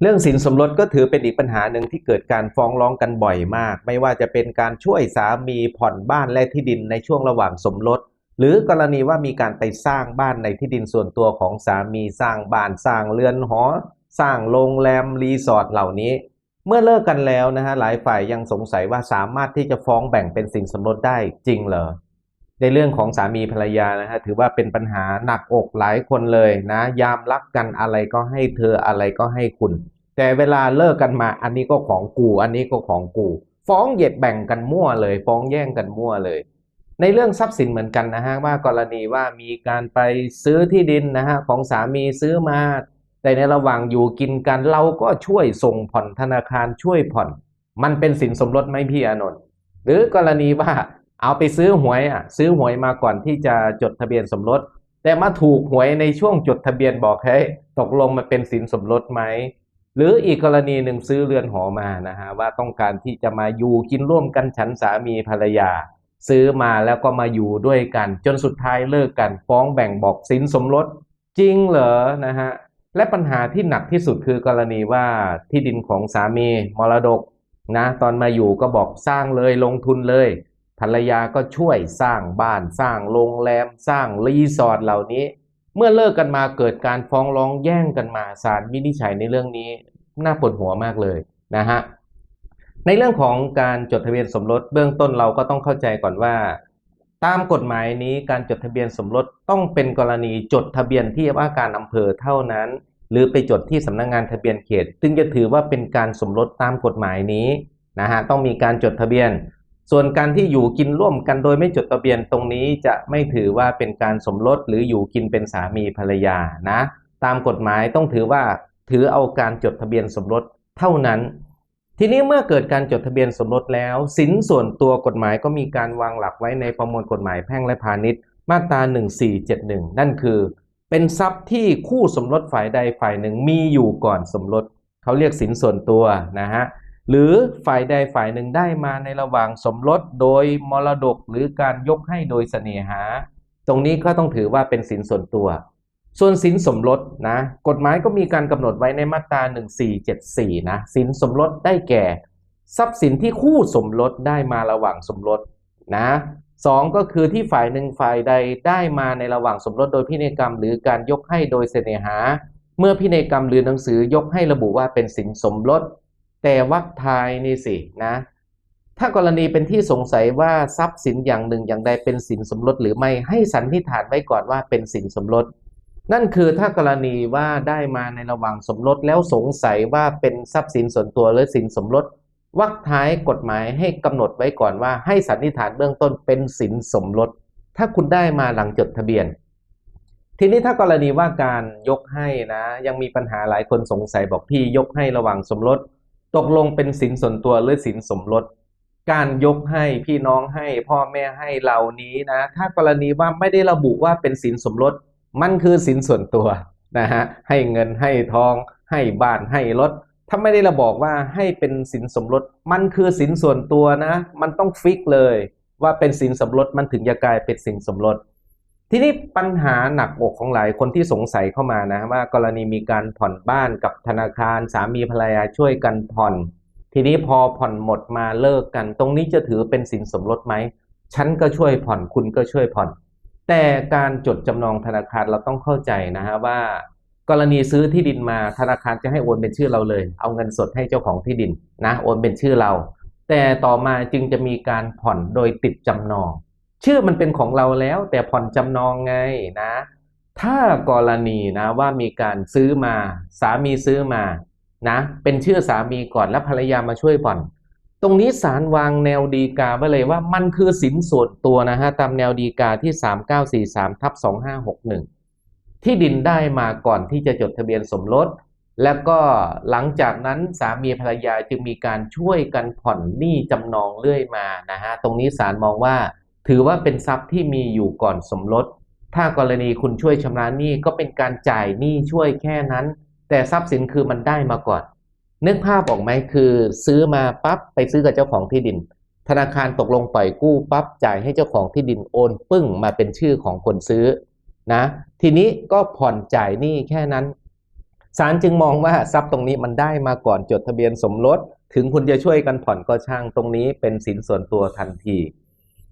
เรื่องสินสมรสก็ถือเป็นอีกปัญหาหนึ่งที่เกิดการฟ้องร้องกันบ่อยมาก ไม่ว่าจะเป็นการช่วยสามีผ่อนบ้านและที่ดินในช่วงระหว่างสมรส หรือกรณีว่ามีการไปสร้างบ้านในที่ดินส่วนตัวของสามีสร้างบ้านสร้างเรือนหอ สร้างโรงแรมรีสอร์ทเหล่านี้ เมื่อเลิกกันแล้วนะฮะหลายฝ่ายยังสงสัยว่าสามารถที่จะฟ้องแบ่งเป็นสินสมรสได้จริงเหรอ ในเรื่องของสามีภรรยานะฮะถือว่าเป็นปัญหาหนักอกหลายคนเลยนะ ยามรักกันอะไรก็ให้เธออะไรก็ให้คุณ แต่เวลาเลิกกันมาอันนี้ก็ของกูอันนี้ก็ของกู ฟ้องเหยียดแบ่งกันมั่วเลย ฟ้องแย่งกันมั่วเลย ในเรื่องทรัพย์สินเหมือนกันนะฮะว่ากรณีว่ามีการไปซื้อที่ดินนะฮะของสามีซื้อมา แต่ในระหว่างอยู่กินกันเราก็ช่วยส่งผ่อนธนาคารช่วยผ่อน มันเป็นสินสมรสไหมพี่อานนท์หรือกรณีว่า เอาไปซื้อหวยอะซื้อหวยมาก่อนที่จะจดทะเบียนสมรส แต่มาถูกหวยในช่วงจดทะเบียนบอกให้ยตกลงมันเป็นสินสมรสไหมหรืออีกกรณีหนึ่งซื้อเรือนหอมานะฮะว่าต้องการที่จะมาอยู่กินร่วมกันฉันสามีภรรยา ซื้อมาแล้วก็มาอยู่ด้วยกัน จนสุดท้ายเลิกกันฟ้องแบ่งบอกสินสมรสจริงเหรอนะฮะและปัญหาที่หนักที่สุดคือกรณีว่าที่ดินของสามีมรดกนะตอนมาอยู่ก็บอกสร้างเลยลงทุนเลย ภรรยาก็ช่วยสร้างบ้านสร้างโรงแรม สร้างรีสอร์ทเหล่านี้ เมื่อเลิกกันมาเกิดการฟ้องร้องแย่งกันมาศาลวินิจฉัยในเรื่องนี้น่าปวดหัวมากเลยนะฮะในเรื่องของการจดทะเบียนสมรสเบื้องต้นเราก็ต้องเข้าใจก่อนว่า ตามกฎหมายนี้การจดทะเบียนสมรสต้องเป็นกรณีจดทะเบียนที่ว่าการอำเภอเท่านั้น หรือไปจดที่สำนักงงานทะเบียนเขตจึงจะถือว่าเป็นการสมรสตามกฎหมายนี้นะฮะต้องมีการจดทะเบียน ส่วนการที่อยู่กินร่วมกันโดยไม่จดทะเบียนตรงนี้จะไม่ถือว่าเป็นการสมรสหรืออยู่กินเป็นสามีภรรยานะ ตามกฎหมายต้องถือว่าถือเอาการจดทะเบียนสมรสเท่านั้น ทีนี้เมื่อเกิดการจดทะเบียนสมรสแล้ว สินส่วนตัวกฎหมายก็มีการวางหลักไว้ในประมวลกฎหมายแพ่งและพาณิชย์ มาตรา 1471 นั่นคือ เป็นทรัพย์ที่คู่สมรสฝ่ายใดฝ่ายหนึ่งมีอยู่ก่อนสมรสเขาเรียกสินส่วนตัวนะฮะ หรือฝ่ายใดฝ่ายหนึ่งได้มาในระหว่างสมรสโดยมรดกหรือการยกให้โดยเสน่หา ตรงนี้ก็ต้องถือว่าเป็นสินส่วนตัว ส่วนสินสมรสนะกฎหมายก็มีการกำหนดไว้ในมาตรา 1474 นะสินสมรสได้แก่ ทรัพย์สินที่คู่สมรสได้มาระหว่างสมรสนะสองก็คือที่ฝ่ายหนึ่งฝ่ายใดได้มาในระหว่างสมรสโดยพินัยกรรม หรือการยกให้โดยเสน่หา เมื่อพินัยกรรมหรือหนังสือยกให้ระบุว่าเป็นสินสมรส แต่วักทายนี่สินะ ถ้ากรณีเป็นที่สงสัยว่าทรัพย์สินอย่างหนึ่งอย่างใดเป็นสินสมรสหรือไม่ให้สันนิษฐานไว้ก่อนว่าเป็นสินสมรสนั่นคือถ้ากรณีว่าได้มาในระหว่างสมรสแล้วสงสัยว่าเป็นทรัพย์สินส่วนตัวหรือสินสมรสวรรคท้ายกฎหมายให้กำหนดไว้ก่อนว่าให้สันนิษฐานเบื้องต้นเป็นสินสมรสถ้าคุณได้มาหลังจดทะเบียน ทีนี้ถ้ากรณีว่าการยกให้นะ ยังมีปัญหาหลายคนสงสัยบอกพี่ยกให้ระหว่างสมรส ตกลงเป็นสินส่วนตัวหรือสินสมรส การยกให้พี่น้องให้พ่อแม่ให้เหล่านี้นะ ถ้ากรณีว่าไม่ได้ระบุว่าเป็นสินสมรส มันคือสินส่วนตัวนะฮะให้เงินให้ทอง ให้บ้านให้รถ ถ้าไม่ได้ระบอกว่าให้เป็นสินสมรส มันคือสินส่วนตัวนะ มันต้องฟิกเลย ว่าเป็นสินสมรสมันถึงจะกลายเป็นสินสมรส ทีนี้ปัญหาหนักอกของหลายคนที่สงสัยเข้ามานะว่ากรณีมีการผ่อนบ้านกับธนาคารสามีภรรยาช่วยกันผ่อน ทีนี้พอผ่อนหมดมาเลิกกัน ตรงนี้จะถือเป็นสินสมรสไหมฉันก็ช่วยผ่อนคุณก็ช่วยผ่อน แต่การจดจำนองธนาคารเราต้องเข้าใจนะฮะว่า กรณีซื้อที่ดินมาธนาคารจะให้โอนเป็นชื่อเราเลย เอาเงินสดให้เจ้าของที่ดินนะโอนเป็นชื่อเรา แต่ต่อมาจึงจะมีการผ่อนโดยติดจำนอง ชื่อมันเป็นของเราแล้ว แต่ผ่อนจำนองไงนะ ถ้ากรณีนะว่ามีการซื้อมาสามีซื้อมานะ เป็นชื่อสามีก่อนแล้วภรรยามาช่วยผ่อน ตรงนี้ศาลวางแนวดีกาไว้เลยว่ามันคือสินส่วนตัวนะฮะตามแนวดีกาที่ 3943ทับ2561 ที่ดินได้มาก่อนที่จะจดทะเบียนสมรสแล้วก็หลังจากนั้นสามีภรรยาจึงมีการช่วยกันผ่อนหนี้จำนองเรื่อยมานะฮะตรงนี้ศาลมองว่า ถือว่าเป็นทรัพย์ที่มีอยู่ก่อนสมรส ถ้ากรณีคุณช่วยชำระหนี้ก็เป็นการจ่ายหนี้ช่วยแค่นั้น แต่ทรัพย์สินคือมันได้มาก่อน นึกภาพออกไหมคือซื้อมาปั๊บไปซื้อกับเจ้าของที่ดิน ธนาคารตกลงปล่อยกู้ปั๊บจ่ายให้เจ้าของที่ดินโอนปึ้งมาเป็นชื่อของคนซื้อนะทีนี้ก็ผ่อนจ่ายหนี้แค่นั้นศาลจึงมองว่าทรัพย์ตรงนี้มันได้มาก่อนจดทะเบียนสมรส ถึงคุณจะช่วยกันผ่อนก็ช่างตรงนี้เป็นสินส่วนตัวทันที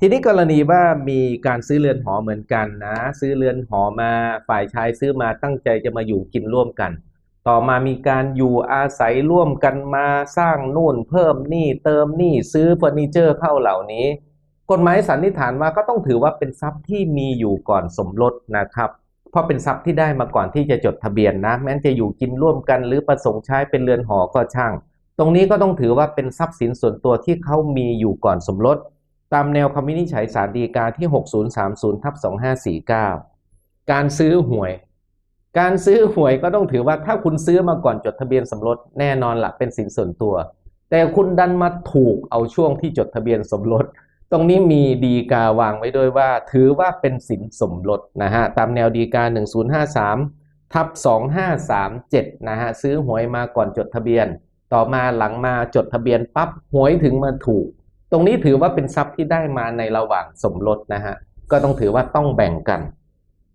ทีนี้กรณีว่ามีการซื้อเรือนหอเหมือนกันนะ ซื้อเรือนหอมาฝ่ายชายซื้อมาตั้งใจจะมาอยู่กินร่วมกัน ต่อมามีการอยู่อาศัยร่วมกันมาสร้างนู่นเพิ่มนี่เติมนี่ซื้อเฟอร์นิเจอร์เข้าเหล่านี้ กฎหมายสันนิษฐานว่าก็ต้องถือว่าเป็นทรัพย์ที่มีอยู่ก่อนสมรสนะครับ เพราะเป็นทรัพย์ที่ได้มาก่อนที่จะจดทะเบียนนะ แม้จะอยู่กินร่วมกันหรือประสงค์ใช้เป็นเรือนหอก็ช่าง ตรงนี้ก็ต้องถือว่าเป็นทรัพย์สินส่วนตัวที่เขามีอยู่ก่อนสมรส ตามแนวคำวินิจฉัยสารดีกาที่ 6030ทับ2549 การซื้อหวย การซื้อหวยก็ต้องถือว่าถ้าคุณซื้อมาก่อนจดทะเบียนสมรสแน่นอนละเป็นสินส่วนตัว แต่คุณดันมาถูกเอาช่วงที่จดทะเบียนสมรส ตรงนี้มีดีกาวางไว้ด้วยว่า ถือว่าเป็นสินสมรสนะฮะตามแนวดีกา 1053ทับ2537นะฮะซื้อหวยมาก่อนจดทะเบียน ต่อมาหลังมาจดทะเบียนปั๊บหวยถึงมาถูก รงนี้ถือว่าเป็นทรัพย์ที่ได้มาในระหว่างสมรสนะฮะก็ต้องถือว่าต้องแบ่งกัน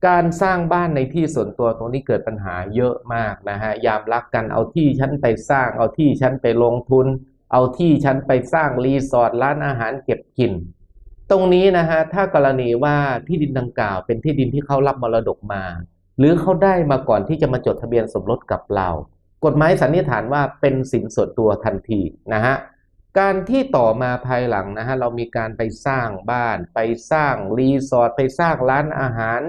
การสร้างบ้านในที่ส่วนตัวตรงนี้เกิดปัญหาเยอะมากนะฮะยามรักกันเอาที่ฉันไปสร้าง เอาที่ฉันไปลงทุน เอาที่ฉันไปสร้างรีสอร์ทร้านอาหารเก็บกินตรงนี้นะฮะถ้ากรณีว่าที่ดินดังกล่าว เป็นที่ดินที่เขารับมรดกมา หรือเขาได้มาก่อนที่จะมาจดทะเบียนสมรสกับเรา กฎหมายสันนิษฐานว่าเป็นสินส่วนตัวทันทีนะฮะ การที่ต่อมาภายหลังนะฮะเรามีการไปสร้างบ้านไปสร้างรีสอร์ทไปสร้างร้านอาหาร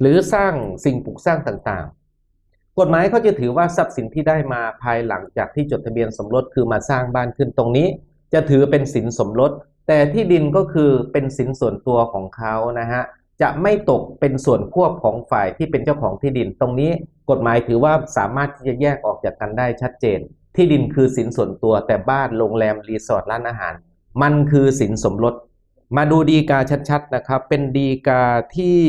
หรือสร้างสิ่งปลูกสร้างต่างๆ กฎหมายเขาจะถือว่าทรัพย์สินที่ได้มาภายหลังจากที่จดทะเบียนสมรสคือมาสร้างบ้านขึ้นตรงนี้ จะถือเป็นสินสมรส แต่ที่ดินก็คือเป็นสินส่วนตัวของเขานะฮะจะไม่ตกเป็นส่วนควบของฝ่ายที่เป็นเจ้าของที่ดินตรงนี้ กฎหมายถือว่าสามารถที่จะแยกออกจากกันได้ชัดเจน ที่ดินคือสินส่วนตัวแต่บ้านโรงแรมรีสอร์ทร้านอาหาร มันคือสินสมรส มาดูดีกาชัดๆนะครับ เป็นดีกาที่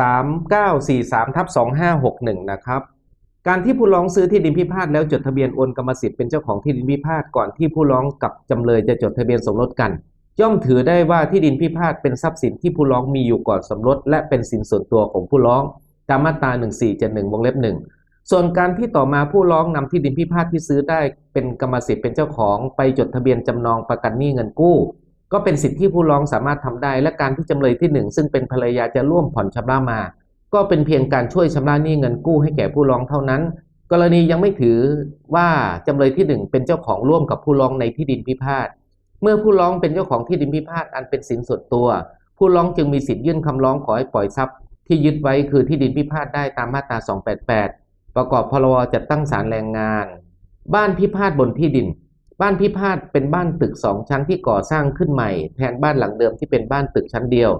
3943ทับ2561 นะครับการที่ผู้ร้องซื้อที่ดินพิพาทแล้วจดทะเบียนโอนกรรมสิทธิ์เป็นเจ้าของที่ดินพิพาทก่อนที่ผู้ร้องกับจำเลยจะจดทะเบียนสมรสกันย่อมถือได้ว่าที่ดินพิพาทเป็นทรัพย์สินที่ผู้ร้องมีอยู่ก่อนสมรส และเป็นสินส่วนตัวของผู้ร้องตามมาตรา1471วงเล็บหนึ่ง ส่วนการที่ต่อมาผู้ร้องนำที่ดินพิพาทที่ซื้อได้เป็นกรรมสิทธิ์เป็นเจ้าของไปจดทะเบียนจำนองประกันหนี้เงินกู้ ก็เป็นสิทธิที่ผู้ร้องสามารถทำได้ และการที่จำเลยที่หนึ่งซึ่งเป็นภรรยาจะร่วมผ่อนชำระมา ก็เป็นเพียงการช่วยชำระหนี้เงินกู้ให้แก่ผู้ร้องเท่านั้น กรณียังไม่ถือว่าจำเลยที่หนึ่งเป็นเจ้าของร่วมกับผู้ร้องในที่ดินพิพาทเมื่อผู้ร้องเป็นเจ้าของที่ดินพิพาทอันเป็นสินส่วนตัว ผู้ร้องจึงมีสิทธิ์ยื่นคำร้องขอให้ปล่อยทรัพย์ ที่ยึดไว้คือที่ดินพิพาทได้ตามมาตรา 288 ประกอบพรบจัดตั้งศาลแรงงาน บ้านพิพาทบนที่ดิน บ้านพิพาทเป็นบ้านตึกสองชั้นที่ก่อสร้างขึ้นใหม่ แทนบ้านหลังเดิมที่เป็นบ้านตึกชั้นเดียว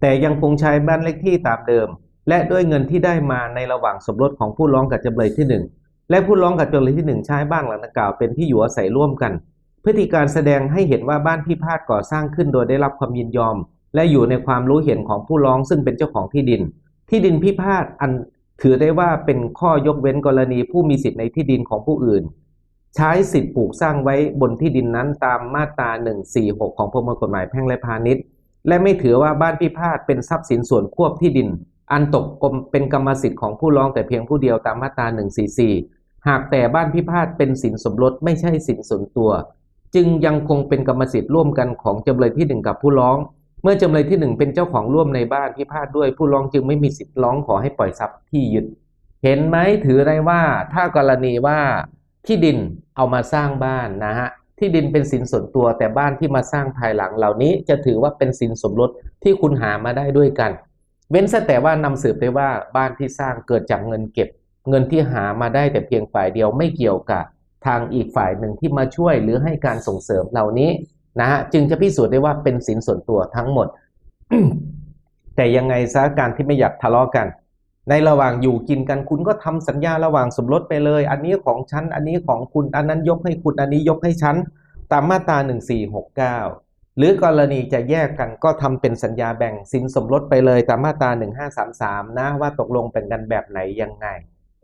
แต่ยังคงใช้บ้านเลขที่ตามเดิม และด้วยเงินที่ได้มาในระหว่างสมรสของผู้ร้องกับจำเลยที่หนึ่งและผู้ร้องกับจำเลยที่หนึ่งใช้บ้านหลังดังกล่าวเป็นที่อยู่อาศัยร่วมกัน พฤติการแสดงให้เห็นว่าบ้านพิพาทก่อสร้างขึ้นโดยได้รับความยินยอม และอยู่ในความรู้เห็นของผู้ร้องซึ่งเป็นเจ้าของที่ดิน ที่ดินพิพาทอัน ถือได้ว่าเป็นข้อยกเว้นกรณีผู้มีสิทธิในที่ดินของผู้อื่น ใช้สิทธิปลูกสร้างไว้บนที่ดินนั้นตามมาตรา 146 ของประมวลกฎหมายแพ่งและพาณิชย์ และไม่ถือว่าบ้านพิพาทเป็นทรัพย์สินส่วนควบที่ดิน อันตกกรมเป็นกรรมสิทธิ์ของผู้ร้องแต่เพียงผู้เดียวตามมาตรา 144 หากแต่บ้านพิพาทเป็นสินสมรสไม่ใช่สินส่วนตัว จึงยังคงเป็นกรรมสิทธิ์ร่วมกันของจำเลยที่หนึ่งกับผู้ร้อง เมื่อจำเลยที่หนึ่งเป็นเจ้าของร่วมในบ้านพิพาทด้วย ผู้ร้องจึงไม่มีสิทธิ์ร้องขอให้ปล่อยทรัพย์ที่ยึด เห็นไหมถือได้ว่า ถ้ากรณีว่าที่ดินเอามาสร้างบ้านนะฮะที่ดินเป็นสินส่วนตัวแต่บ้านที่มาสร้างภายหลังเหล่านี้จะถือว่าเป็นสินสมรสที่คุณหามาได้ด้วยกัน เว้นแต่ว่านำสืบได้ว่าบ้านที่สร้างเกิดจากเงินเก็บ เงินที่หามาได้แต่เพียงฝ่ายเดียวไม่เกี่ยวกับทางอีกฝ่ายหนึ่งที่มาช่วยหรือให้การส่งเสริมเหล่านี้ นะฮะจึงจะพิสูจน์ได้ว่าเป็นสินส่วนตัวทั้งหมด แต่ยังไงซะการที่ไม่อยากทะเลาะกัน ในระหว่างอยู่กินกันคุณก็ทำสัญญาระหว่างสมรสไปเลย อันนี้ของฉัน อันนี้ของคุณอันนั้นยกให้คุณอันนี้ยกให้ฉันตามมาตรา1469 หรือกรณีจะแยกกันก็ทำเป็นสัญญาแบ่งสินสมรสไปเลยตามมาตรา1533 นะว่าตกลงเป็นกันแบบไหนยังไง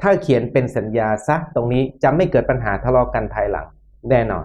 ถ้าเขียนเป็นสัญญาซะตรงนี้จะไม่เกิดปัญหาทะเลาะกันภายหลัง แน่นอน